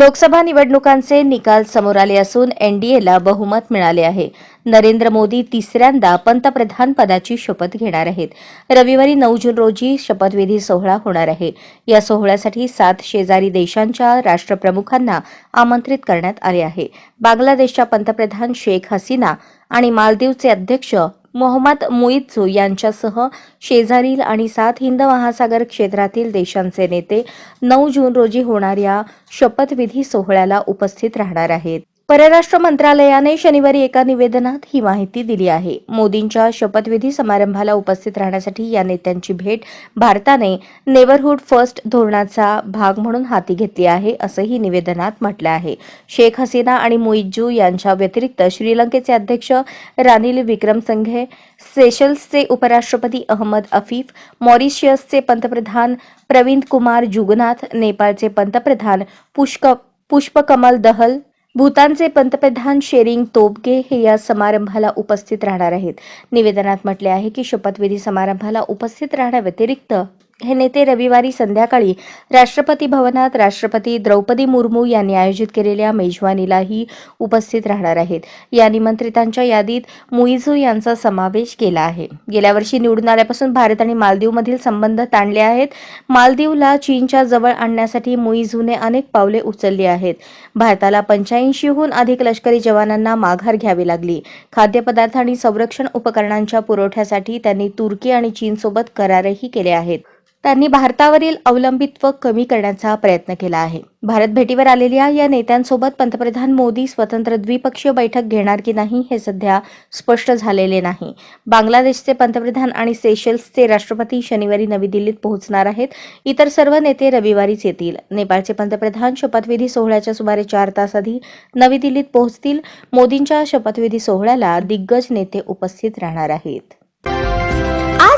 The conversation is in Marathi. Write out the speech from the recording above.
लोकसभा निवडणुकांचे निकाल समोर आले असून एनडीएला बहुमत मिळाले आहे. नरेंद्र मोदी तिसऱ्यांदा पंतप्रधान पदाची शपथ घेणार आहेत. रविवारी नऊ जून रोजी शपथविधी सोहळा होणार आहे. या सोहळ्यासाठी सात शेजारी देशांच्या राष्ट्रप्रमुखांना आमंत्रित करण्यात आले आहे. बांगलादेशच्या पंतप्रधान शेख हसीना आणि मालदीवचे अध्यक्ष मोहम्मद मुईत्झू यांच्यासह शेजारील आणि सात हिंद महासागर क्षेत्रातील देशांचे नेते नऊ जून रोजी होणाऱ्या शपथविधी सोहळ्याला उपस्थित राहणार आहेत. परराष्ट्र मंत्रालयाने शनिवारी एका निवेदनात ही माहिती दिली आहे. मोदींच्या शपथविधी समारंभाला उपस्थित राहण्यासाठी या नेत्यांची भेट भारताने नेबरहूड फर्स्ट धोरणाचा भाग म्हणून हाती घेतली आहे असंही निवेदनात म्हटलं आहे. शेख हसीना आणि मुइज्जू यांच्या व्यतिरिक्त श्रीलंकेचे अध्यक्ष रानिल विक्रमसंघे सेशल्सचे उपराष्ट्रपती अहमद अफीफ मॉरिशियसचे पंतप्रधान प्रवीण कुमार जुगनाथ नेपाळचे पंतप्रधान पुष्क पुष्पकमल दहल भूतानचे पंतप्रधान शेरिंग तोबगे हे या समारंभाला उपस्थित राहणार आहेत. निवेदनात म्हटले आहे की शपथविधी समारंभाला उपस्थित राहण्याव्यतिरिक्त हे नेते रविवारी संध्याकाळी राष्ट्रपती भवनात राष्ट्रपती द्रौपदी मुर्मू यांनी आयोजित केलेल्या मेजवानीलाही उपस्थित राहणार आहेत. या निमंत्रितांच्या यादीत मुईझू यांचा समावेश केला आहे. गेल्या वर्षी निवडून आल्यापासून भारत आणि मालदीवमधील संबंध ताणले आहेत. मालदीवला चीनच्या जवळ आणण्यासाठी मुईझूने अनेक पावले उचलली आहेत. भारताला पंच्याऐंशीहून अधिक लष्करी जवानांना माघार घ्यावी लागली. खाद्यपदार्थ आणि संरक्षण उपकरणांच्या पुरवठ्यासाठी त्यांनी तुर्की आणि चीनसोबत करारही केले आहेत. त्यांनी भारतावरील अवलंबित्व कमी करण्याचा प्रयत्न केला आहे. भारत भेटीवर आलेल्या या नेत्यांसोबत पंतप्रधान मोदी स्वतंत्र द्विपक्षीय बैठक घेणार की नाही हे सध्या स्पष्ट झालेले नाही. बांगलादेशचे पंतप्रधान आणि सेशल्सचे राष्ट्रपती शनिवारी नवी दिल्लीत पोहोचणार आहेत. इतर सर्व नेते रविवारीच येतील. नेपाळचे पंतप्रधान शपथविधी सोहळ्याच्या सुमारे चार तास आधी नवी दिल्लीत पोहोचतील. मोदींच्या शपथविधी सोहळ्याला दिग्गज नेते उपस्थित राहणार आहेत.